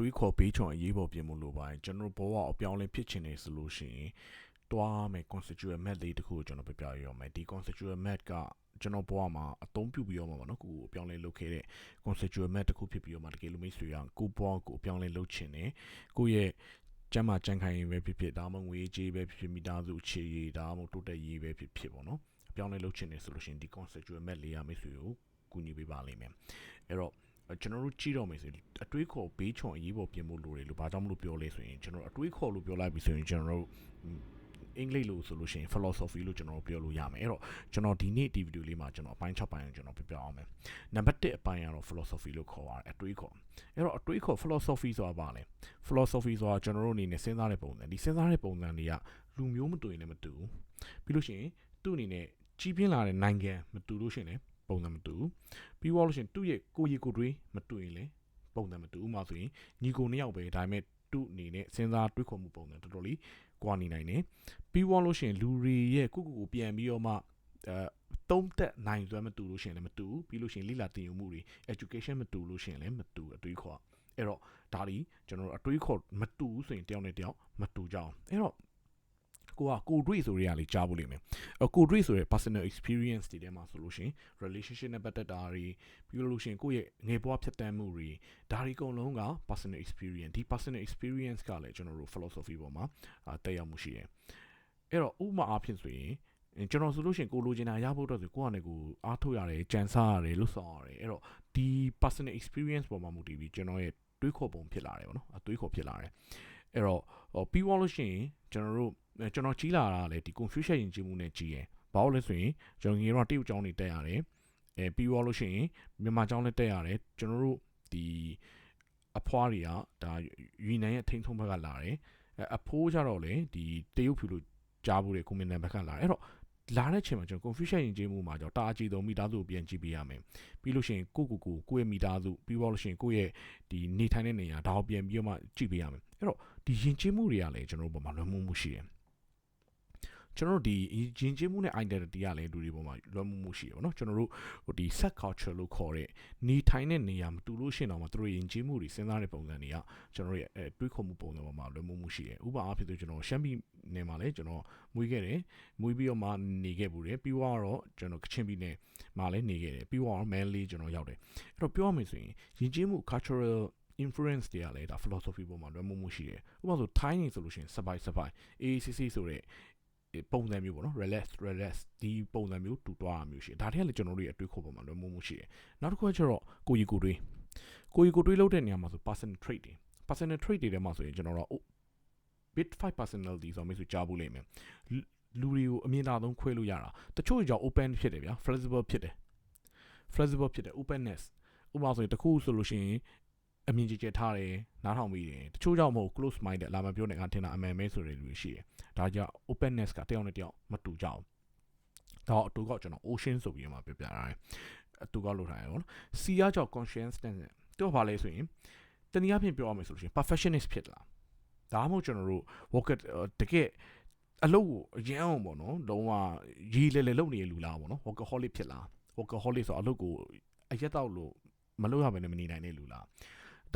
တွေးခေါ်ဘေးချွန်အရေးပေါ်ပြင်မှုလိုပါတယ်ကျွန်တော်ဘဝအပြောင်းလဲဖြစ်ချင်နေဆိုလို့ရှိရင်တွားမယ် constituent map လေးတစ်ခုကိုကျွန်တော်ပြပြရအောင်မယ်ဒီ constituent map ကကျွန်တော်ဘဝမှာအသုံးပြုပြီးတော့မှာပါနော်ကိုကိုအပြောင်းလဲလုပ်ခဲ့တဲ့ constituent map တစ်ခုဖြစ်ပြီးတော့မှတကယ်လို့မိတ်ဆွေကကိုဘဝကိုအပြောင်းလဲလုပ်ချင်တယ်ကိုရဲ့ကျမ်းမာကြံခိုင်ရေးပဲဖြစ်ဖြစ်ဒါမှမဟုတ်ငွေကြေးပဲဖြစ်ဖြစ်မိသားစုအခြေရေးဒါမှမဟုတ်တိုးတက်ရေးပဲဖြစ်ဖြစ်ပေါ့နော်အပြောင်းလဲလုပ်ချင်တယ်ဆိုလို့ရှိရင်ဒီ constituent map လေးရမိတ်ဆွေကိုကူညီပေးပါလိမ့်မယ်အဲ့တော့ ကျွန်တော်တို့ကြည့်တော့မယ်ဆိုရင်အတွေးခေါ်ဘေးချွန်အရေးပေါ်ပြင်ဖို့လိုတယ်လို့ဘာကြောင့်မလို့ပြောလဲဆိုရင်ကျွန်တော်အတွေးခေါ်လို့ပြောလိုက်ပြီဆိုရင်ကျွန်တော်တို့အင်္ဂလိပ်လို့ဆိုလို့ရှိရင် philosophy လို့ကျွန်တော်ပြောလို့ရမယ်အဲ့တော့ကျွန်တော်ဒီနေ့ဒီဗီဒီယိုလေးမှာကျွန်တော်အပိုင်း6ပိုင်းကိုကျွန်တော်ပြပြအောင်မယ်နံပါတ်1အပိုင်းကတော့ philosophy လို့ခေါ်ရတယ်အတွေးခေါ်အဲ့တော့အတွေးခေါ် philosophy ဆိုတာဘာလဲ philosophy ဆိုတာကျွန်တော်တို့အနေနဲ့စဉ်းစားတဲ့ပုံစံဒီစဉ်းစားတဲ့ပုံစံတွေကလူမျိုးမတူရင်လည်းမတူဘူးပြီးလို့ရှိရင်သူ့အနေနဲ့ကြီးပြင်းလာတဲ့နိုင်ငံမတူလို့ရှိရင်လည်း ပုံစံမတူပြီးတော့လို့ရှိရင်သူ့ရဲ့ကိုရီကိုတွေးမတူရင်လည်းပုံစံမတူဥမာဆိုရင်ညီကိုနှစ်ယောက်ပဲဒါပေမဲ့သူ့အနေနဲ့စဉ်းစားတွေးခေါ်မှုပုံစံတော်တော်လေးကွာနေနိုင်တယ်ပြီးတော့လို့ရှိရင်လူတွေရဲ့ကိုကိုကိုပြန်ပြီးတော့မှအဲသုံးသက်နိုင်စွမ်းမတူလို့ရှိရင်လည်းမတူပြီးလို့ရှိရင်လိလာတင်ယူမှုတွေ education မတူလို့ရှိရင်လည်းမတူအတွေးခေါ်အဲ့တော့ဒါဒီကျွန်တော်တို့အတွေးခေါ်မတူဆိုရင်တယောက်နဲ့တယောက်မတူကြအောင်အဲ့တော့ ကိုကကိုတွေ့ဆိုရလေးကြားဖို့လိမ့်မယ်အကိုတွေ့ဆိုရ personal experience တွေထဲမှာဆိုလို့ရှိရင် relationship နဲ့ပတ်သက်တာတွေပြီးလို့ရှိရင်ကိုယ့်ရဲ့ငယ်ဘဝဖြတ်တန်းမှုတွေဒါတွေအကုန်လုံးက personal experience ဒီ personal experience ကလည်းကျွန်တော်တို့ philosophy ပေါ်မှာတက်ရောက်မှုရှိတယ်အဲ့တော့ဥပမာအားဖြင့်ဆိုရင်ကျွန်တော်ဆိုလို့ရှိရင်ကိုလိုချင်တာရဖို့အတွက်ဆိုကိုကနေကိုအားထုတ်ရတယ်ကြံစားရတယ်လှုပ်ဆောင်ရတယ်အဲ့တော့ဒီ personal experience ပေါ်မှာမူတည်ပြီးကျွန်တော်ရဲ့တွေးခေါ်ပုံဖြစ်လာတယ်ပေါ့နော်အတွေးခေါ်ဖြစ်လာတယ်အဲ့တော့ပြီးသွားလို့ရှိရင်ကျွန်တော်တို့ ကျွန်တော်ကြီးလာတာလည်းဒီ confusion ယဉ်ကျေးမှုနဲ့ကြီးရယ်ဘာလို့လဲဆိုရင်ကျွန်တော်ငယ်တော့တရုတ်ကျောင်းနေတက်ရတယ်အဲပြီးသွားလို့ရှိရင်မြန်မာကျောင်းလည်းတက်ရတယ်ကျွန်တော်တို့ဒီအဖွားတွေကဒါယူနန်ရဲ့ထိန်းထုံးဘက်ကလာတယ်အဖိုးကြတော့လေဒီတရုတ်ဖြူလို့ကြားဖို့တဲ့ကွန်မန်ဒန်ဘက်ကလာတယ်အဲ့တော့လာတဲ့ချိန်မှာကျွန်တော် confusion ရင်ကျေးမှုမှာကျွန်တော်တာအကြည့်သုံးမိသားစုကိုပြန်ကြည့်ပေးရမယ်ပြီးလို့ရှိရင်ကိုကိုကိုကိုယ့်ရဲ့မိသားစုပြီးတော့လို့ရှိရင်ကိုယ့်ရဲ့ဒီနေထိုင်တဲ့နေရာဒါကိုပြန်ပြီးတော့မှကြည့်ပေးရမယ်အဲ့တော့ဒီရင်ကျေးမှုတွေကလည်းကျွန်တော်တို့ဘက်မှာလွှမ်းမိုးမှုရှိတယ် ကျွန်တော်တို့ဒီယဉ်ကျေးမှုနဲ့ identity ကလည်းလူတွေပေါ်မှာလွှမ်းမိုးမှုရှိရပါတော့ကျွန်တော်တို့ဟိုဒီ set culture လို့ခေါ်တဲ့နေထိုင်တဲ့နေရာမတူလို့ရှိရင်တော့သူတို့ယဉ်ကျေးမှုတွေစဉ်းစားတဲ့ပုံစံတွေကကျွန်တော်ရဲ့အဲတွေးခေါ်မှုပုံစံပေါ်မှာလွှမ်းမိုးမှုရှိတယ်ဥပမာအားဖြင့်ဆိုကျွန်တော်ရှမ်းပြည်နယ်မှာလည်းကျွန်တော်မွေးခဲ့တယ်မွေးပြီးတော့မှနေခဲ့ဘူးတယ်ပြီးတော့ကျွန်တော်ကချင်ပြည်နယ်မှာလည်းနေခဲ့တယ်ပြီးတော့ Manly ကျွန်တော်ရောက်တယ်အဲ့တော့ပြောရမယ်ဆိုရင်ယဉ်ကျေးမှု cultural influence တွေကလည်းဒါ philosophy ပေါ်မှာလွှမ်းမိုးမှုရှိတယ်ဥပမာဆို Thai နေဆိုလို့ရှိရင် survive survive ACC ဆိုတဲ့ ပုံစံမျိုးပေါ့နော် relax relax ဒီပုံစံမျိုးတူသွားတာမျိုးရှိတယ်ဒါတည်းကလည်းကျွန်တော်တို့ရဲ့အတွေ့အခေါ်ပေါ်မှာလွယ်မှုမှုရှိတယ်နောက်တစ်ခုကကျတော့ကိုကြီးကိုတွေးကိုကြီးကိုတွေးလုပ်တဲ့နေရာမှာဆို personal trait တွေ personal trait တွေထဲမှာဆိုရင်ကျွန်တော်တို့ bit 5 personality ဆိုမျိုးဆိုကြားဖို့လိမ့်မယ်လူတွေကိုအမြင်သာဆုံးခွဲလို့ရတာတချို့ကြောင့် open ဖြစ်တယ်ဗျာ flexible ဖြစ်တယ် flexible ဖြစ်တယ် openness ဥပမာဆိုရင်တခုဆိုလို့ရှိရင် အမြင်ကြီးကျထားတယ်နားထောင်ပြီးတယ်တချို့ကြောင့်မဟုတ် close minded လာမပြောနေငါထင်တာအမှန်ပဲဆိုတဲ့လူတွေရှိတယ်ဒါကြောင့် openness ကတယောက်နဲ့တယောက်မတူကြအောင်ဒါအတူကကျွန်တော် ocean ဆိုပြီးမှပြပြတာအတူကလို့ထားရအောင် C ကကြောင့် consciousness တော့ဘာလဲဆိုရင်တနည်းအားဖြင့်ပြောရမယ်ဆိုလို့ရှိရင် perfectionist ဖြစ်လာဒါမှမဟုတ်ကျွန်တော်တို့ work တကယ်အလုပ်ကိုအရင်အောင်ပေါ့နော်လုံးဝရီလေလေလုပ်နေလူလားပေါ့နော် workaholic ဖြစ်လာ workaholic ဆိုအလုပ်ကိုအရက်တော့လို့မလုပ်ရဘဲနဲ့မနေနိုင်တဲ့လူလား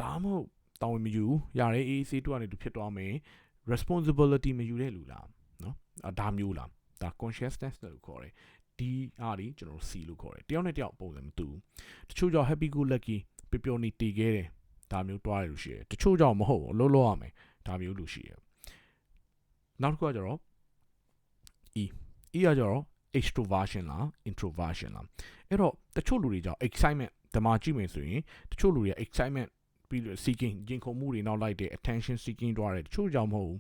ဒါမှမဟုတ်တောင်းဝင်မယူရတဲ့ AAC တို့ကနေသူဖြစ်သွားမယ် responsibility မယူတဲ့လူလားနော်ဒါမျိုးလားဒါ consciousness လို့ခေါ်တယ်ဒီအားဒီကျွန်တော် C လို့ခေါ်တယ်တယောက်နဲ့တယောက်ပုံစံမတူတချို့ကြောင့် happy go lucky ပျော်ပျော်နေတည်ခဲ့တယ်ဒါမျိုးတွားရလို့ရှိတယ်တချို့ကြောင့်မဟုတ်ဘူးလုံးလုံးရမယ်ဒါမျိုးလို့ရှိတယ်နောက်တစ်ခုကကျတော့ E E ကကျတော့ extroversion လား introversion လားအဲ့တော့တချို့လူတွေကြောင့် excitement ဓမ္မကြည့်မယ်ဆိုရင်တချို့လူတွေက excitement ပြီး seeking ရင်ခုန်မှုတွေနောက်လိုက်တဲ့ attention seeking တွားတယ်တချို့ကြောင့်မဟုတ်ဘူး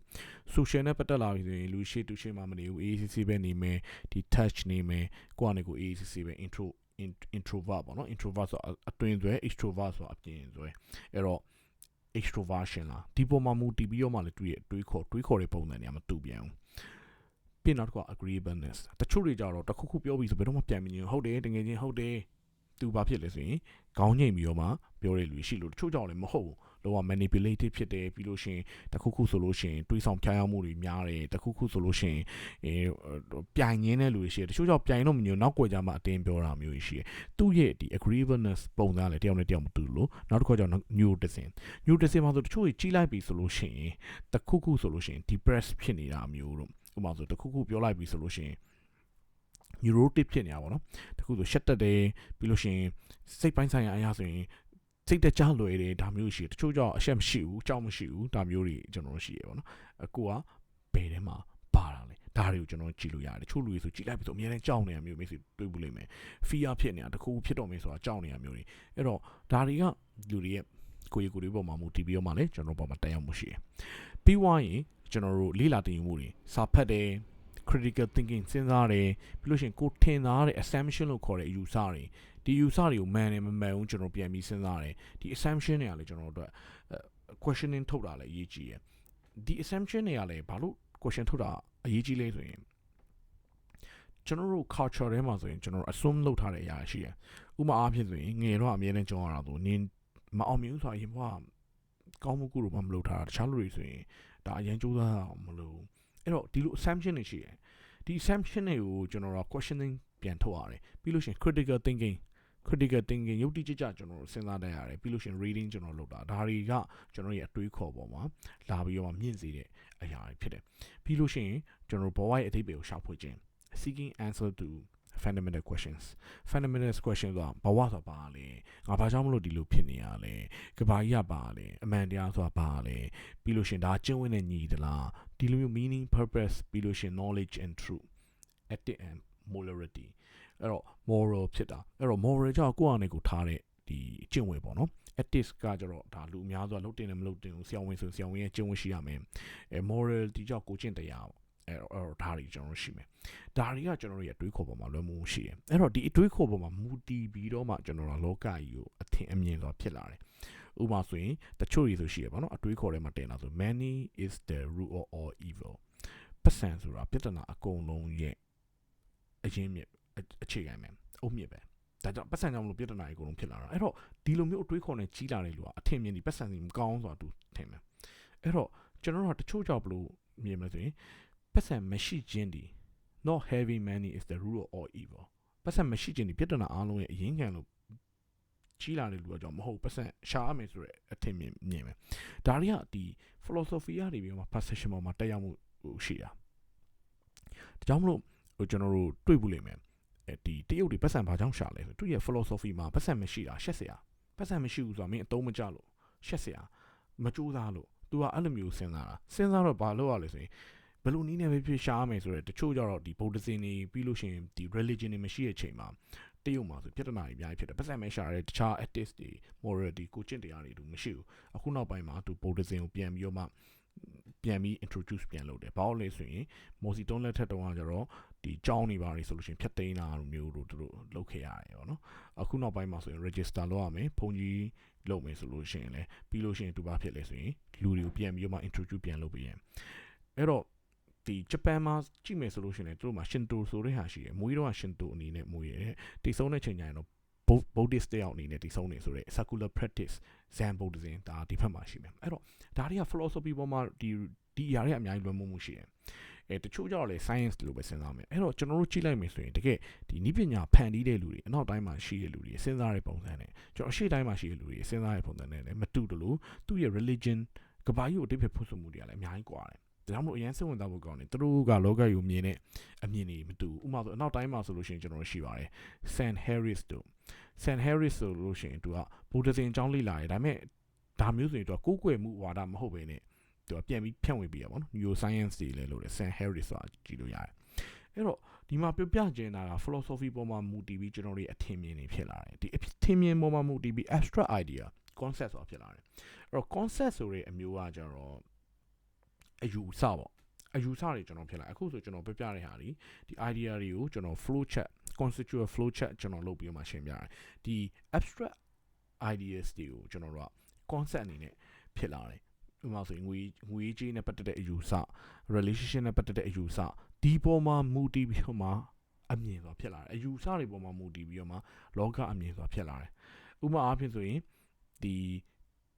social နဲ့ပတ်သက်လာပြီဆိုရင်လူရှိတူရှိမှမနေဘူး ACC ပဲနေမယ်ဒီ touch နေမယ်ကိုကနေကို ACC ပဲ intro introvert ပေါ့နော် introvert ဆိုအတွင်သွဲ extrovert ဆိုအပြင်သွဲအဲ့တော့ extroversion လားဒီပုံမှာမူတည်ပြီးတော့မှလည်းတွေ့ရတွေးခေါ်တွေးခေါ်တဲ့ပုံစံတွေကမတူပြန်ဘူးပြီးနောက်တစ်ခုက agreeableness တချို့တွေကြတော့တခုခုပြောပြီးဆိုဘယ်တော့မှပြန်မမြင်ဟုတ်တယ်တကယ်ချင်းဟုတ်တယ် သူဘာဖြစ်လဲဆိုရင်ခေါင်းငိမ့်ပြီးတော့မှပြောတဲ့လူရှိလို့တချို့ကြောင့်လည်းမဟုတ်ဘူးလောက manipulative ဖြစ်တယ်ပြီးလို့ရှိရင်တခုခုဆိုလို့ရှိရင်တွေးဆောင်ဖြားရောက်မှုတွေများတယ်တခုခုဆိုလို့ရှိရင်အဲပြိုင်ရင်းတဲ့လူတွေရှိတယ်တချို့ကြောင့်ပြိုင်တော့မညို့နောက်ကွယ်ကြမှာအတင်းပြောတာမျိုးရှိတယ်သူ့ရဲ့ဒီ agreeableness ပုံစံလည်းတယောက်နဲ့တယောက်မတူလို့နောက်တစ်ခါကျတော့ neuroticism neuroticism မှာဆိုတချို့ကြီးလိုက်ပြီဆိုလို့ရှိရင်တခုခုဆိုလို့ရှိရင် depressed ဖြစ်နေတာမျိုးတို့ဥပမာဆိုတခုခုပြောလိုက်ပြီဆိုလို့ရှိရင် neurotic ဖြစ်နေတာပေါ့နော်တခုဆိုရှက်တက်တယ်ပြီးလို့ရှိရင်စိတ်ပိုင်းဆိုင်ရာအရာဆိုရင်စိတ်တကြလွယ်တယ်ဒါမျိုးရှိတယ်တချို့ကြောင့်အရှက်မရှိဘူးကြောက်မရှိဘူးဒါမျိုးတွေကျွန်တော်တို့ရှိရပေါ့နော်အကိုကဘယ်ထဲမှာပါတာလဲဒါတွေကိုကျွန်တော်ကြည့်လို့ရတယ်တချို့လူတွေဆိုကြည့်လိုက်ပြီဆိုအများနဲ့ကြောက်နေရမျိုးမျိုးစီတွေးဘူးလိမ့်မယ် fear ဖြစ်နေတာတခုဖြစ်တော့မယ်ဆိုတာကြောက်နေရမျိုးတွေအဲ့တော့ဒါတွေကလူတွေရဲ့ကိုယ်ရည်ကိုယ်တွေပေါ်မှာမူတည်ပြီးတော့မှလည်းကျွန်တော်ပေါ်မှာတက်ရောက်မှုရှိတယ်ပြီးွားရင်ကျွန်တော်တို့လေးလာတင်ယူမှုတွေစာဖတ်တယ် critical thinking စဉ်းစားတယ်ပြီးလို့ရှိရင်ကိုထင်သားတဲ့ assumption လို့ခေါ်တဲ့အယူဆတွေဒီယူဆတွေကိုမှန်တယ်မမှန်ဘူးကျွန်တော်ပြန်ပြီးစဉ်းစားတယ်ဒီ assumption တွေကလည်းကျွန်တော်တို့အတွက် questioning ထုတ်တာလည်းအရေးကြီးတယ်ဒီ assumption တွေကလည်းဘာလို့ question ထုတ်တာအရေးကြီးလဲဆိုရင်ကျွန်တော်တို့ culture ထဲမှာဆိုရင်ကျွန်တော် assume လုပ်ထားတဲ့အရာရှိတယ်ဥပမာအားဖြင့်ဆိုရင်ငယ်တော့အမြဲတမ်းကြောင်းရတာဆိုနင်းမအောင်မြင်ဆိုရင်ဘွားကောင်းမှုကုလို့မလုပ်ထားတာတခြားလူတွေဆိုရင်ဒါအရင်စူးစမ်းအောင်မလုပ် အဲ့တော့ဒီလို assumption တွေရှိတယ်ဒီ assumption တွေကိုကျွန်တော်တို့ questioning ပြန်ထုတ်ရတယ်ပြီးလို့ရှိရင် critical thinking critical thinking ယုတ်တိကျကျကျွန်တော်တို့စဉ်းစားတတ်ရတယ်ပြီးလို့ရှိရင် reading ကျွန်တော်လုပ်တာဒါတွေကကျွန်တော်ရဲ့အတွေးခေါ်ပေါ်မှာလာပြီးတော့မြင့်စေတဲ့အရာတွေဖြစ်တယ်ပြီးလို့ရှိရင်ကျွန်တော်ဘဝရဲ့အသေးပေကိုရှာဖွေခြင်း seeking answer to fundamental questions fundamental questions ဆိုတာဘဝဆိုတာဘာလဲငါဘာကြောင့်မလို့ဒီလိုဖြစ်နေရလဲကဘာကြီးကဘာလဲအမှန်တရားဆိုတာဘာလဲပြီးလို့ရှင်ဒါကျင့်ဝတ်နဲ့ညီသလားဒီလိုမျိုး meaning purpose ပြီးလို့ရှင် knowledge and truth ethic and morality အဲ့တော့ moral ဖြစ်တာအဲ့တော့ moral ကြောင့်ကိုယ့်အနေကိုထားတဲ့ဒီကျင့်ဝတ်ပေါ့နော် ethics ကကြတော့ဒါလူအများစုကလုပ်တင်တယ်မလုပ်တင်ဘူးဆရာဝန်ဆိုဆရာဝန်ရဲ့ကျင့်ဝတ်ရှိရမယ်အဲ moral ဒီကြောင့်ကိုကျင့်တရားပေါ့ အဲ့တော့အဲ့တော့ဒါတွေကျွန်တော်တို့ရှိမယ်ဒါတွေကကျွန်တော်တို့ရဲ့အတွေးခေါ်ပေါ်မှာလွယ်မှုရှိတယ်အဲ့တော့ဒီအတွေးခေါ်ပေါ်မှာမူတည်ပြီးတော့မှကျွန်တော်တို့လောကကြီးကိုအထင်အမြင်ဆိုတာဖြစ်လာတယ်ဥပမာဆိုရင်တချို့တွေဆိုရှိရပါတော့အတွေးခေါ်ထဲမှာတင်တာဆို many is the root of all evil ပတ်စံဆိုတာပြဿနာအကုန်လုံးရဲ့အရင်းမြစ်အခြေခံပဲအုတ်မြစ်ပဲဒါကြောင့်ပတ်စံကြောင့်မလို့ပြဿနာတွေအကုန်လုံးဖြစ်လာတာအဲ့တော့ဒီလိုမျိုးအတွေးခေါ်နဲ့ကြီးလာတဲ့လူကအထင်မြင်ဒီပတ်စံစီမကောင်းဆိုတာသူထင်တယ်အဲ့တော့ကျွန်တော်တို့ကတချို့ကြောင့်ဘလို့မြင်မလဲဆိုရင် ပတ်စံမရှိခြင်းဒီ not having money is the root of all evil ပတ်စံမရှိခြင်းဒီပြဿနာအားလုံးရဲ့အရင်းခံလို့ကြီးလာတဲ့လူအကြောင်းမဟုတ်ပတ်စံရှာရမယ်ဆိုရက်အထင်မြင်မြင်မယ်ဒါတွေကဒီ philosophy တွေပြီးမှ perception ပေါ်မှာတက်ရောက်မှုဟိုရှိတာဒါကြောင့်မလို့ဟိုကျွန်တော်တို့တွေ့ဘူးလိမ့်မယ်အဲဒီတရုတ်တွေပတ်စံဘာကြောင့်ရှာလဲဆိုသူရဲ့ philosophy မှာပတ်စံမရှိတာရှက်စရာပတ်စံမရှိဘူးဆိုတော့မင်းအတုံးမကြလို့ရှက်စရာမကြိုးစားလို့ तू ကအဲ့လိုမျိုးစဉ်းစားတာစဉ်းစားတော့ဘာလုပ်ရလဲဆိုရင် ဘယ်လိုနည်းနဲ့ပဲဖြစ်ရှားမယ်ဆိုတော့တချို့ကြတော့ဒီ Buddhism တွေပြီးလို့ရှိရင်ဒီ religion တွေမရှိတဲ့ချိန်မှာတရုတ်မှာဆိုပြဿနာတွေအများကြီးဖြစ်တယ်ပတ်စံမဲ့ရှာတဲ့တခြား ethics တွေ morality ကိုကျင့်တရားတွေတူမရှိဘူးအခုနောက်ပိုင်းမှာသူ Buddhism ကိုပြန်ပြီးတော့မှပြန်ပြီး introduce ပြန်လုပ်တယ်ဘာလို့လဲဆိုရင်မော်စီတုံးလက်ထက်တုန်းကကျတော့ဒီကြောင်းနေပါလေဆိုလို့ရှိရင်ဖြတ်သိမ်းတာလိုမျိုးတို့တို့လုပ်ခဲ့ရတယ်ပေါ့နော်အခုနောက်ပိုင်းမှာဆိုရင် register လုပ်ရမယ်ဘုံကြီးလုပ်မယ်ဆိုလို့ရှိရင်လည်းပြီးလို့ရှိရင်သူဘာဖြစ်လဲဆိုရင်လူတွေကိုပြန်ပြီးတော့မှ introduce ပြန်လုပ်ပေးရင်အဲ့တော့ ဒီဂျပန်မှာကြည့်မယ်ဆိုလို့ရှိရင်သူတို့မှာရှင်တိုဆိုတဲ့ဟာရှိတယ်မွေးတော့ရှင်တိုအနေနဲ့မွေးရတယ်တိတ်ဆုံးတဲ့ချိန်ကျရင်တော့ Buddhist တယောက်အနေနဲ့တည်ဆုံးနေဆိုတဲ့ circular practice Zen Buddhism ဒါဒီဘက်မှာရှိမယ်အဲ့တော့ဒါတွေက philosophy ပေါ်မှာဒီဒီအရာတွေအများကြီးလွယ်မှုမှုရှိတယ်အဲတချို့ကြတော့လေ science လို့ပဲစဉ်းစားမယ်အဲ့တော့ကျွန်တော်တို့ကြည့်လိုက်မယ်ဆိုရင်တကယ်ဒီနိပညာဖန်တီးတဲ့လူတွေအနောက်တိုင်းမှာရှိတဲ့လူတွေစဉ်းစားတဲ့ပုံစံနဲ့ကျွန်တော်အရှေ့တိုင်းမှာရှိတဲ့လူတွေစဉ်းစားတဲ့ပုံစံနဲ့လည်းမတူတလို့သူ့ရဲ့ religion ကဘာကြီးကိုအတိတ်ဖြစ်ဖို့ဆိုမှုတွေကလည်းအများကြီးကွာတယ် ဒါကြောင့်မလို့အရင်စိတ်ဝင်စားဖို့ကောင်းတယ်သူတို့ကလောကကြီးကိုမြင်တဲ့အမြင်တွေမတူဘူးဥပမာဆိုအနောက်တိုင်းမှာဆိုလို့ရှိရင်ကျွန်တော်တို့ရှိပါတယ် San Harris တို့ San Harris ဆိုလို့ရှိရင်သူကဗုဒ္ဓဇင်အကြောင်းလေ့လာတယ်ဒါပေမဲ့ဒါမျိုးဆိုရင်သူကကိုးကွယ်မှုဝါဒမဟုတ်ဘဲနဲ့သူကပြန်ပြီးဖြန့်ဝေပေးရပါတော့ neuroscience တွေလည်းလို့တယ် San Harris ဆိုတာကြည့်လို့ရတယ်အဲ့တော့ဒီမှာပြပြကျင်တာက philosophy ပေါ်မှာမူတည်ပြီးကျွန်တော်တို့အထင်မြင်နေဖြစ်လာတယ်ဒီအထင်မြင်ပေါ်မှာမူတည်ပြီး abstract idea concept ဆိုတာဖြစ်လာတယ်အဲ့တော့ concept ဆိုတဲ့အမျိုးကကျတော့ အယူဆပေါ့အယူဆတွေကျွန်တော်ဖြစ်လာအခုဆိုကျွန်တော်ပြပြတဲ့ဟာဒီဒီ idea တွေကိုကျွန်တော် flow chart conceptual flow chart ကျွန်တော်လုပ်ပြီးမှရှင်းပြတယ်ဒီ abstract ideas တွေကိုကျွန်တော်တို့က concept အနေနဲ့ဖြစ်လာတယ်ဥပမာဆိုရင်ငွေငွေကြေးနဲ့ပတ်သက်တဲ့အယူဆ relationship နဲ့ပတ်သက်တဲ့အယူဆဒီပေါ်မှာမူတည်ပြီးတော့မှအမြင်ဆိုတာဖြစ်လာတယ်အယူဆတွေပေါ်မှာမူတည်ပြီးတော့မှလောကအမြင်ဆိုတာဖြစ်လာတယ်ဥပမာအားဖြင့်ဆိုရင်ဒီ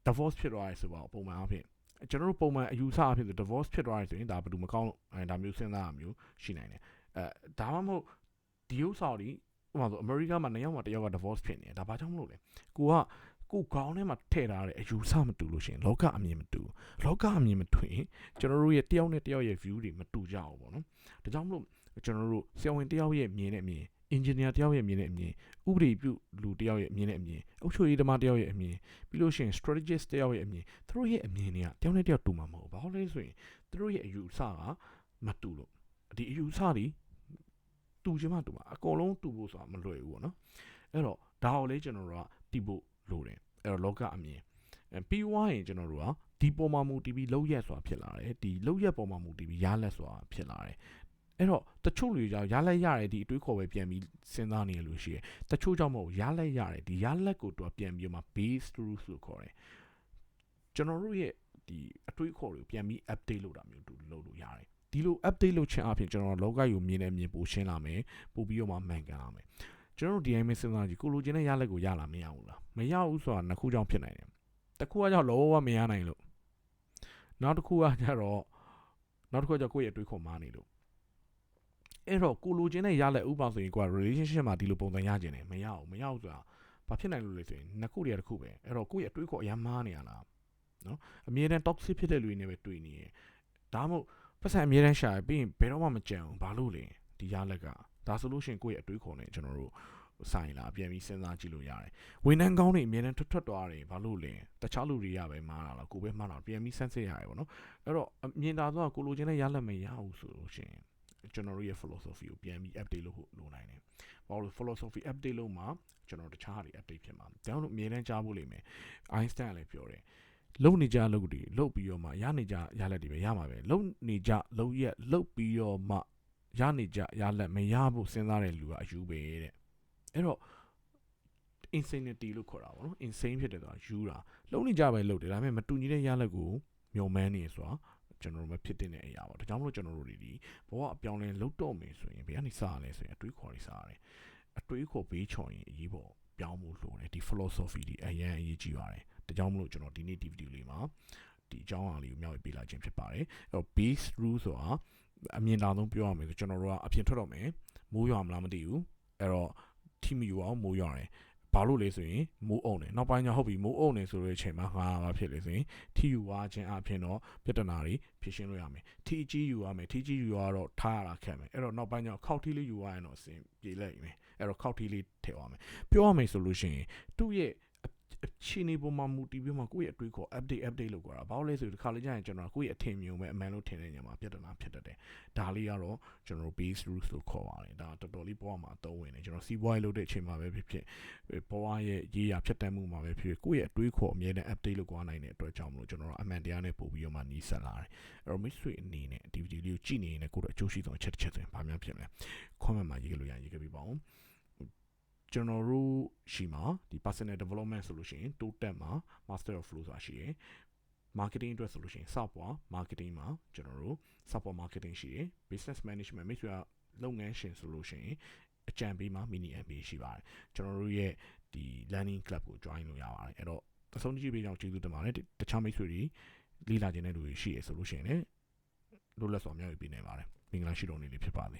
divorce ဖြစ်သွားရဲဆိုပါတော့ပုံမှန်အားဖြင့် ကျွန်တော်တို့ပုံမှန်အယူဆအားဖြင့်ဆို divorce ဖြစ်သွားရဲဆိုရင်ဒါဘယ်သူမကောင်းလို့အဲဒါမျိုးစဉ်းစားရမျိုးရှိနိုင်တယ်အဲဒါမှမဟုတ်ဒီဥစ္စာတွေဥပမာဆိုအမေရိကမှာနှစ်ယောက်မှတစ်ယောက်က divorce ဖြစ်နေတယ်ဒါဘာကြောင့်မလို့လဲကိုကကိုခေါင်းထဲမှာထည့်ထားတဲ့အယူဆမတူလို့ရှိရင်လောကအမြင်မတူလောကအမြင်မတူရင်ကျွန်တော်တို့ရဲ့တယောက်နဲ့တယောက်ရဲ့ view တွေမတူကြဘူးပေါ့နော်ဒါကြောင့်မလို့ကျွန်တော်တို့ဆရာဝန်တယောက်ရဲ့မြင်တဲ့အမြင် engineer တယောက်ရဲ့မြင်တဲ့အမြင်ဥပဒေပြုလူတယောက်ရဲ့မြင်တဲ့အမြင်အုပ်ချုပ်ရေးသမားတယောက်ရဲ့အမြင်ပြီးလို့ရှိရင် strategist တယောက်ရဲ့အမြင်သူတို့ရဲ့အမြင်တွေကတယောက်နဲ့တယောက်တူမှာမဟုတ်ဘူးဘာလို့လဲဆိုရင်သူတို့ရဲ့အယူအဆကမတူလို့ဒီအယူအဆတွေတူချင်မှတူမှာအကုန်လုံးတူဖို့ဆိုတာမလွယ်ဘူးပေါ့နော်အဲ့တော့ဒါကိုလေကျွန်တော်တို့ကတီးဖို့လိုတယ်အဲ့တော့လောကအမြင်အဲပြီးွားရင်ကျွန်တော်တို့ကဒီပေါ်မှာမူတည်ပြီးလောက်ရက်ဆိုတာဖြစ်လာတယ်ဒီလောက်ရက်ပေါ်မှာမူတည်ပြီးရလက်ဆိုတာဖြစ်လာတယ် အဲ့တော့တချို့လူကြောင့်ရလက်ရတယ်ဒီအတွေးခေါ်ပဲပြန်ပြီးစဉ်းစားနေရလို့ရှိရယ်တချို့ကြောင့်မဟုတ်ရလက်ရတယ်ဒီရလက်ကိုတော့ပြန်ပြီးမှ base truth လို့ခေါ်တယ်ကျွန်တော်တို့ရဲ့ဒီအတွေးခေါ်တွေကိုပြန်ပြီး update လုပ်တာမျိုးတူလုပ်လို့ရတယ်ဒီလို update လုပ်ခြင်းအပြင်ကျွန်တော်လောကကြီးကိုမြင်နေမြင်ပိုရှင်းလာမယ်ပို့ပြီးတော့မှမှန်ကန်လာမယ်ကျွန်တော်တို့ဒီအိမ်မစဉ်းစားကြည့်ကိုလိုချင်တဲ့ရလက်ကိုရလာမရဘူးလားမရဘူးဆိုတာနှစ်ခုကြောင့်ဖြစ်နိုင်တယ်တစ်ခုကကြောင့်လောဘမရနိုင်လို့နောက်တစ်ခုကကျတော့နောက်တစ်ခုကကျကိုယ့်ရဲ့အတွေးခေါ်မှနေလို့ အဲ့တော့ကိုလိုချင်တဲ့ရလက်ဥပမာဆိုရင်ကိုက relationship မှာဒီလိုပုံစံရကျင်တယ်မရဘူးမရဘူးဆိုတာဘာဖြစ်နိုင်လို့လဲဆိုရင်နှစ်ခုတည်းတစ်ခုပဲအဲ့တော့ကိုယ့်ရဲ့အတွေးခေါ်အများမားနေရလားနော်အမြဲတမ်း toxic ဖြစ်တဲ့လူတွေနဲ့ပဲတွေ့နေရဒါမှမဟုတ်ပတ်စံအမြဲတမ်းရှာပြီးရင်ဘယ်တော့မှမကြံဘူးဘာလို့လဲဒီရလက်ကဒါဆိုလို့ရှိရင်ကိုယ့်ရဲ့အတွေးခေါ်နဲ့ကျွန်တော်တို့ဆိုင်လာပြန်ပြီးစဉ်းစားကြည့်လို့ရတယ်ဝန်ထမ်းကောင်းတွေအများနဲ့ထွက်ထွက်သွားတယ်ဘာလို့လဲတခြားလူတွေကပဲမှားတာလားကိုပဲမှားတာပြန်ပြီးဆန်းစစ်ရတယ်ပေါ့နော်အဲ့တော့အမြင်သာတော့ကိုလိုချင်တဲ့ရလက်မရဘူးဆိုလို့ရှိရင် ကျွန်တော်တို့ရဲ့ philosophy ကိုပြန်ပြီး update လုပ်ဖို့လိုနိုင်တယ်ဘာလို့ philosophy update လုပ်မှာကျွန်တော်တခြားတွေ update ဖြစ်မှာဒါကြောင့်လို့အမြင်တမ်းကြားဖို့လိမ့်မယ် Einstein လည်းပြောတယ်လုံနေကြလုံတွေလုံပြီးတော့မှရနေကြရလက်တွေပဲရမှာပဲလုံနေကြလုံရက်လုံပြီးတော့မှရနေကြရလက်မရဖို့စဉ်းစားတဲ့လူကအယူပဲတဲ့အဲ့တော့ insanity လို့ခေါ်တာပေါ့နော် insane ဖြစ်တယ်ဆိုတာယူတာလုံနေကြပဲလုံတယ်ဒါပေမဲ့မတူညီတဲ့ရလက်ကိုမျောမှန်းနေဆိုတာ ကျွန်တော်တို့မဖြစ်တဲ့အရာပေါ့ဒါကြောင့်မလို့ကျွန်တော်တို့တွေဒီဘဝအပြောင်းလဲလုတ်တော့မယ်ဆိုရင်ဘယ်ကနေစရလဲဆိုရင်အတွေးခေါ်တွေစရတယ်အတွေးခေါ်ဘေးချော်ရင်အရေးပေါ်ပြောင်းဖို့လိုတယ်ဒီ philosophy ဒီအရင်အရေးကြီးပါတယ်ဒါကြောင့်မလို့ကျွန်တော်ဒီနေ့ဒီဗီဒီယိုလေးမှာဒီအကြောင်းအရာလေးကိုမျှဝေပေးလိုက်ခြင်းဖြစ်ပါတယ်အဲ့တော့ base rule ဆိုတာအမြင်တောင်ဆုံးပြောရမယ်ဆိုကျွန်တော်တို့ကအပြင်ထွက်တော့မယ်မိုးရွာမလားမသိဘူးအဲ့တော့ထိမယူအောင်မိုးရွာတယ် ဘာလို့လဲဆိုရင်မိုးအုံတယ်နောက်ပိုင်းကျဟုတ်ပြီမိုးအုံတယ်ဆိုတဲ့အချိန်မှာငါဘာဖြစ်လဲဆိုရင်ထီယူဝါခြင်းအပြင်တော့ပြဿနာတွေဖြေရှင်းလို့ရမယ်ထီကြီးယူရမယ်ထီကြီးယူရတော့ထားရတာခက်မယ်အဲ့တော့နောက်ပိုင်းကျခောက်ထီလေးယူရရင်တော့အဆင်ပြေလိုက်မယ်အဲ့တော့ခောက်ထီလေးထည့်ရမယ်ပြောရမယ်ဆိုလို့ရှိရင်သူ့ရဲ့ အခြေအနေပေါ်မှာမူတည်ပြီးမှကိုယ့်ရဲ့အတွေးခေါ် update update လုပ်ကြတာဘာလို့လဲဆိုတော့ဒီခါလေးကျရင်ကျွန်တော်ကိုယ့်ရဲ့အထင်မြုံပဲအမှန်လို့ထင်တဲ့ညမှာပြဿနာဖြစ်တတ်တယ်ဒါလေးကတော့ကျွန်တော် base rules လို့ခေါ်ပါတယ်ဒါတော်တော်လေးပေါ်မှာအသုံးဝင်တယ်ကျွန်တော်စီးပွားရေးလုပ်တဲ့အချိန်မှာပဲဖြစ်ဖြစ်ပေါ်ရဲ့ရေးရာဖြစ်တတ်မှုမှာပဲဖြစ်ဖြစ်ကိုယ့်ရဲ့အတွေးခေါ်အမြဲတမ်း update လုပ်သွားနိုင်တဲ့အတွက်ကြောင့်မလို့ကျွန်တော်အမှန်တရားနဲ့ပို့ပြီးတော့မှနီးစပ်လာတယ်အဲ့တော့မိတ်ဆွေအနေနဲ့ဒီဗီဒီယိုလေးကိုကြည့်နေရင်ကိုယ့်တို့အကျိုးရှိဆုံးအချက်တစ်ချက်ဆိုရင်ဘာများဖြစ်မလဲ comment မှာရေးကြလို့ရရေးကြပြပါဦး ကျွန်တော်တို့ရှိမှာဒီ personal development ဆိုလို့ရှိရင် total မှာ master of flow ဆိုတာရှိရယ် marketing အတွက်ဆိုလို့ရှိရင် software marketing မှာကျွန်တော်တို့ software marketing ရှိရယ် business management မိတ်ဆွေကလုပ်ငန်းရှင်ဆိုလို့ရှိရင်အကြံပေးမှာ mini MBA ရှိပါတယ်ကျွန်တော်တို့ရဲ့ဒီ learning club ကို join လုပ်ရပါတယ်အဲ့တော့အဆုံးကြည့်ပေးကြောင်းကျေးဇူးတင်ပါတယ်တခြားမိတ်ဆွေတွေလေ့လာခြင်းတဲ့လူတွေရှိရဆိုလို့ရှိရင်လည်းလွတ်လပ်စွာမျှဝေပေးနိုင်ပါတယ်မင်္ဂလာရှိတော်နေ့လေးဖြစ်ပါစေ